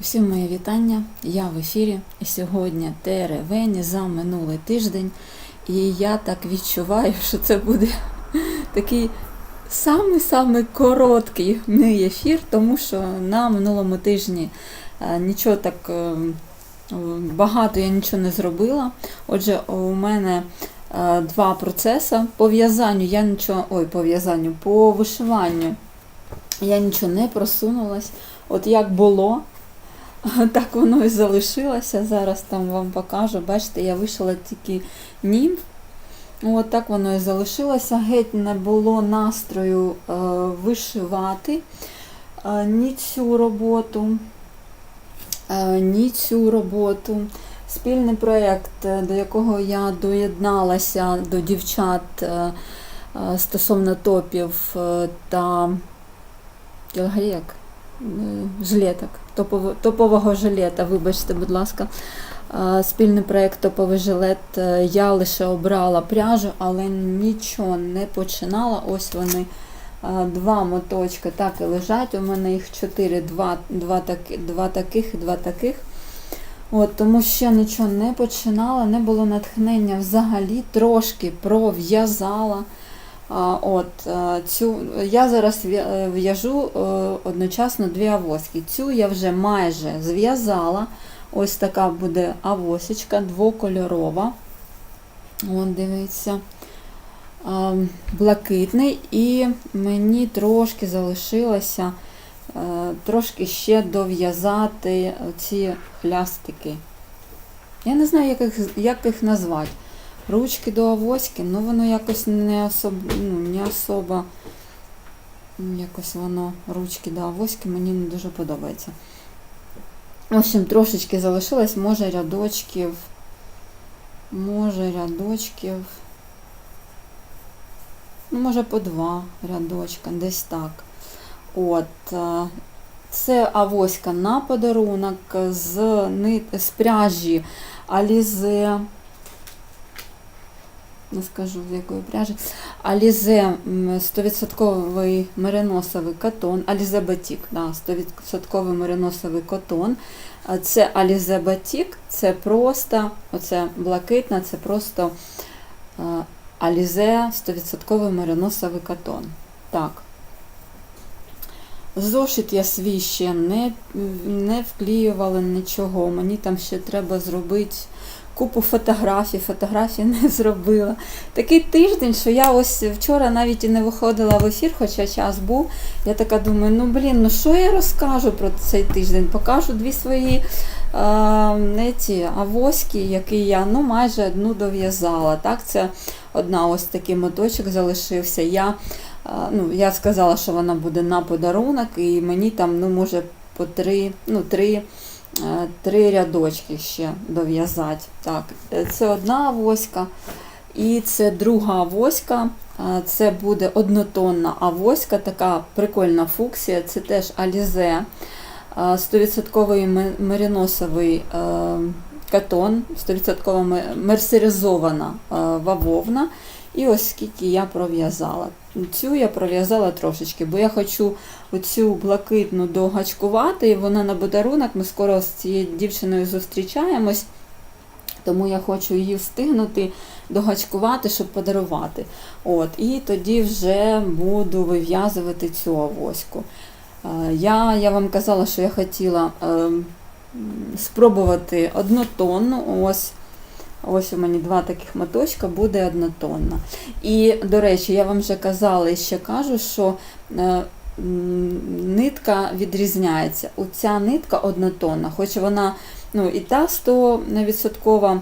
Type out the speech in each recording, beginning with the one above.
Всім моє вітання. Я в ефірі. І сьогодні теревені за минулий тиждень. І я так відчуваю, що це буде такий самий-самий короткий мій ефір, тому що на минулому тижні е, нічого так е, багато я нічого не зробила. Отже, у мене е, два процеси. По в'язанню я нічого. Ой, по в'язанню, по вишиванню я нічого не просунулась. От як було, так воно і залишилося. Зараз там вам покажу. Бачите, я вишила тільки німф. От так воно і залишилося. Геть не було настрою е, вишивати е, ні цю роботу, е, ні цю роботу. Спільний проєкт, е, до якого я доєдналася до дівчат е, е, стосовно топів е, та е, жилеток, топово- топового жилета, вибачте, будь ласка. Спільний проєкт топовий жилет. е, Я лише обрала пряжу, але нічого не починала. Ось вони. Два моточки так і лежать. У мене їх чотири, два, два, таки, два таких і два таких. От, тому ще нічого не починала, не було натхнення взагалі, трошки пров'язала. От, е, цю, я зараз е, в'яжу е, одночасно дві авоськи. Цю я вже майже зв'язала. Ось така буде авосічка двокольорова. От, дивіться. Блакитний. І мені трошки залишилося трошки ще дов'язати ці хлястики. Я не знаю, як їх, як їх назвати. Ручки до авоськи, ну воно якось не особо, ну, не особо, якось воно, ручки до авоськи мені не дуже подобається. В общем, трошечки залишилось, може рядочків, може рядочків, ну, може по два рядочка, десь так. От, е, це авоська на подарунок з, з пряжі Alize не скажу з якої пряжі. М, 100% мериносовий котон, Alize Batik, да, 100% мериносовий котон. Це Alize Batik, це просто, оце блакитна, це просто е, Alize 100% мериносовий котон. Так. Зошит я свій ще не, не вклеювала нічого. Мені там ще треба зробити купу фотографій, фотографій не зробила. Такий тиждень, що я ось вчора навіть і не виходила в ефір, хоча час був. Я така думаю, ну блін, ну що я розкажу про цей тиждень? Покажу дві свої а, не ці, авоськи, які я ну, майже одну дов'язала. Так, Це одна ось такий моточок залишився. Я, ну, я сказала, що вона буде на подарунок, і мені там, ну, може, по три, ну, три. Е, три рядочки ще дов'язати. Так, е, це одна авоська, і це друга авоська. Е, Це буде однотонна авоська, така прикольна фуксія. Це теж Alize, е, 100% ме- мериносовий е, катон, 100% мерсеризована бавовна. І ось скільки я пров'язала. Цю я пров'язала трошечки, бо я хочу оцю блакитну догачкувати, і вона на подарунок. Ми скоро з цією дівчиною зустрічаємось, тому я хочу її встигнути догачкувати, щоб подарувати. От, І тоді вже буду вив'язувати цю авоську. Е, Я, я вам казала, що я хотіла е, спробувати однотонну. Ось. Ось у мене два таких моточка, буде однотонна. І, до речі, я вам вже казала і ще кажу, що е, нитка відрізняється. Оця нитка однотонна, хоч вона ну, і та 100%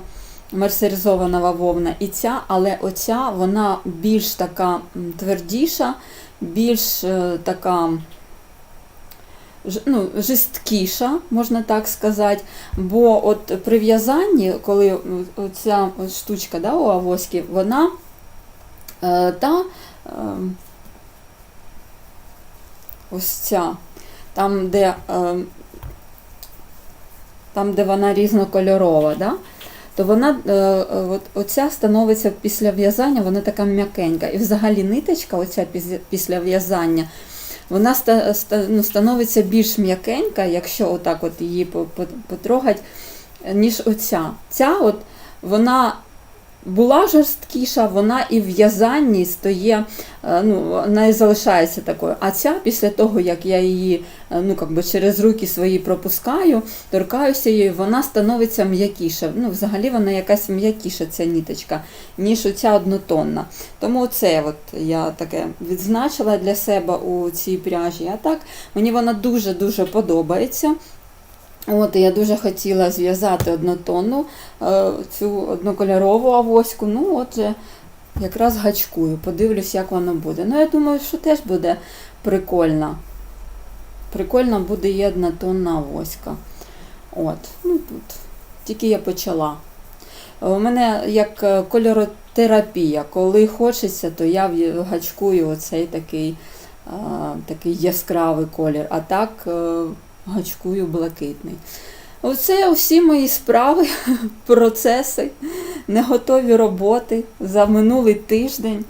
мерсеризована вовна, і ця, але оця вона більш така твердіша, більш е, така ну, жорсткіша, можна так сказати. Бо от при в'язанні, коли ця штучка да, у авоськи, вона е, та е, ось ця, там, де, е, там, де вона різнокольорова, да, то вона е, е, оця становиться після в'язання, вона така м'якенька. І взагалі ниточка, оця після в'язання, вона ну, становиться більш м'якенька, якщо отак от її по- по- потрогать, ніж оця. Ця от вона була жорсткіша, вона і в в'язанні стає, е, ну, і залишається такою. А ця, після того, як я її е, ну, как би через руки свої пропускаю, торкаюся її, вона становиться м'якіша. Ну, взагалі вона якась м'якіша, ця ніточка, ніж оця однотонна. Тому це от я таке відзначила для себе у цій пряжі. А так, мені вона дуже-дуже подобається. От, я дуже хотіла зв'язати однотонну е, цю однокольорову авоську. Ну, отже, якраз гачкую, подивлюсь, як воно буде. Ну, я думаю, що теж буде прикольно. Прикольно буде і однотонна авоська. От, ну тут. Тільки я почала. У мене як е, кольоротерапія. Коли хочеться, то я гачкую оцей такий, такий яскравий колір, а так е, гачкую блакитний. Оце всі мої справи, процеси, неготові роботи за минулий тиждень.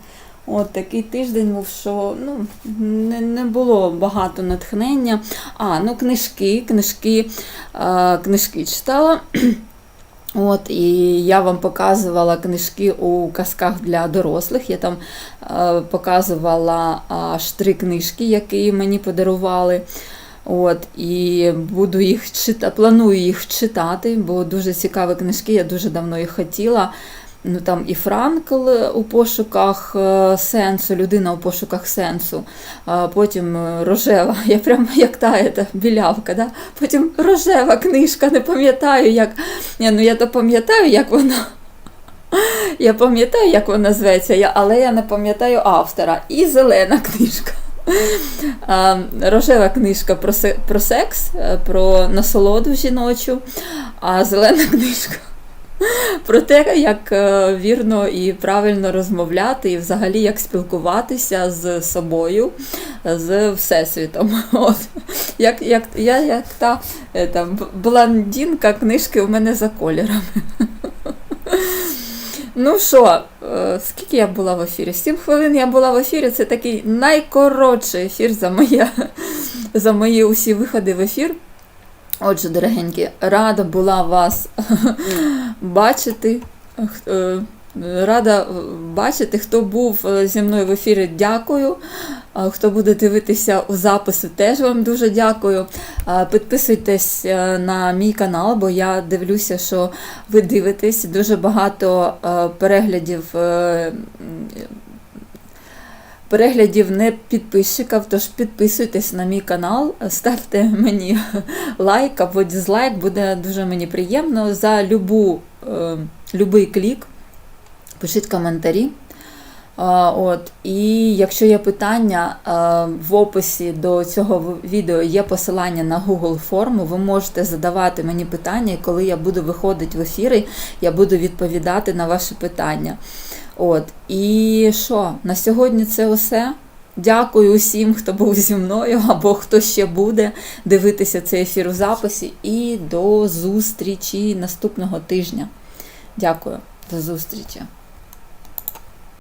От такий тиждень був, що ну, не, не було багато натхнення. А, ну книжки, книжки, е, книжки читала. От, і я вам показувала книжки у казках для дорослих. Я там е, показувала аж три книжки, які мені подарували. От, і буду їх читати, планую їх читати, бо дуже цікаві книжки, я дуже давно їх хотіла. Ну там і Франкл у пошуках е, сенсу, людина у пошуках сенсу. Потім е, рожева, я прям як та ета, білявка. Да? Потім рожева книжка, не пам'ятаю, як. Ні, ну я то пам'ятаю, як вона. Я пам'ятаю, як вона зветься, але я не пам'ятаю автора. І зелена книжка. Рожева книжка про, се- про секс, е, про насолоду жіночу, а зелена книжка про те, як е, вірно і правильно розмовляти, і взагалі як спілкуватися з собою, з всесвітом. От. Як, як, я як та, е, там, блондинка, книжки у мене за кольорами. Ну що, е, скільки я була в ефірі? Сім хвилин я була в ефірі. Це такий найкоротший ефір за, моє, за мої усі виходи в ефір. Отже, дорогенькі, рада була вас бачити. Рада бачити, хто був е, зі мною в ефірі, дякую. Хто буде дивитися у запису, теж вам дуже дякую. Підписуйтесь е, на мій канал, бо я дивлюся, що ви дивитесь. Дуже багато е, переглядів. Переглядів не підписчиків, тож підписуйтесь на мій канал, ставте мені лайк або дизлайк, буде дуже мені приємно. За любу, е, любий клік пишіть коментарі. От, і якщо є питання, в описі до цього відео є посилання на Google форму. Ви можете задавати мені питання, і коли я буду виходити в ефіри, я буду відповідати на ваші питання. От, і що, на сьогодні це усе. Дякую усім, хто був зі мною, або хто ще буде дивитися цей ефір у записі. І до зустрічі наступного тижня. Дякую, до зустрічі.